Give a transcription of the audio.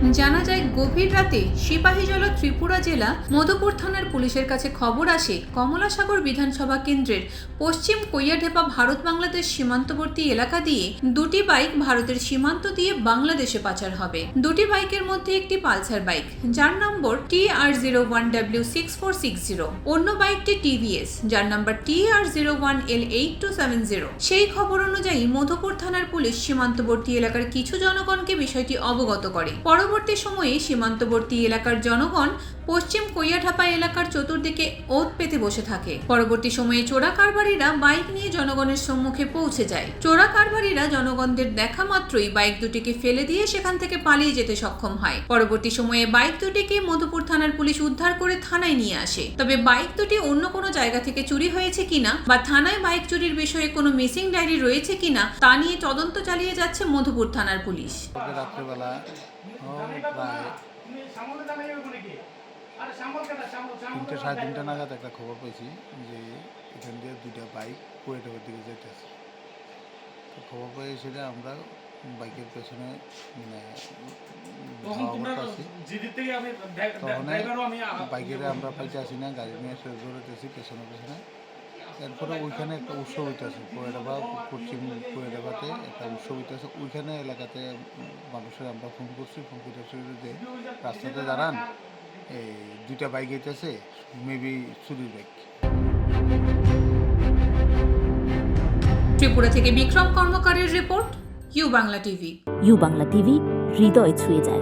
জানা যায়, গভীর রাতে সিপাহীজলা ত্রিপুরা জেলা মধুপুর থানার পুলিশের কাছে খবর আসে, কমলাসাগর বিধানসভা কেন্দ্রের পশ্চিম কৈয়াঢেপা ভারত বাংলাদেশ সীমান্তবর্তী এলাকা দিয়ে দুটি বাইক ভারতের সীমান্ত দিয়ে বাংলাদেশে পাচার হবে। দুটি বাইকের মধ্যে একটি পালসার বাইক, যার নম্বর T R zero one W six four six zero. অন্য বাইকটি টিভিএস যার নম্বর T R zero one L eight two seven zero. সেই খবর অনুযায়ী মধুপুর থানার পুলিশ সীমান্তবর্তী এলাকার কিছু জনগণকে বিষয়টি অবগত করে। পরবর্তী সময়ে সীমান্তবর্তী এলাকার জনগণ পশ্চিম কৈয়াঠাপা এলাকার চতুর্দিকে ওত পেতে বসে থাকে। পরবর্তী সময়ে চোরা কারবারিরা বাইক নিয়ে জনগণের সম্মুখে পৌঁছে যায়। চোরা কারবারিরা জনগণদের দেখা মাত্রই বাইক দুটিকে ফেলে দিয়ে সেখান থেকে পালিয়ে যেতে সক্ষম হয়। পরবর্তী সময়ে বাইক দুটিকে মধুপুর থানার পুলিশ উদ্ধার করে থানায় নিয়ে আসে। তবে বাইক দুটি অন্য কোনো জায়গা থেকে চুরি হয়েছে কিনা বা থানায় বাইক চুরির বিষয়ে কোনো মিসিং ডায়েরি রয়েছে কিনা তা নিয়ে তদন্ত চালিয়ে যাচ্ছে মধুপুর থানার পুলিশ। তিনটে সাড়ে তিনটা নাগাদ একটা খবর পেয়েছি যে এখান দিয়ে দুইটা বাইক কুয়েটের দিকে যেতেছে তো খবর পেয়ে সেটা আমরা বাইকের পেছনে মানে তখন বাইকের আমরা পাইতে আসি না গাড়ি নিয়ে ধরেতেছি পেছনে পেছনে। এরপরে ওইখানে একটা উৎসব হইতেছে কোয়েডাবা পশ্চিম কোয়েডাবাতে একটা উৎসব হইতেছে। ওইখানে এলাকাতে মানুষের আমরা ফোন করছি ফোন করতেছি যে রাস্তাতে দাঁড়ান এই দুইটা বাইক হইতেছে মেবি চুরির বাইক ত্রিপুরা থেকে Bikram কর্মকারের report U Bangla TV. U Bangla TV হৃদয় ছুঁয়ে যায়।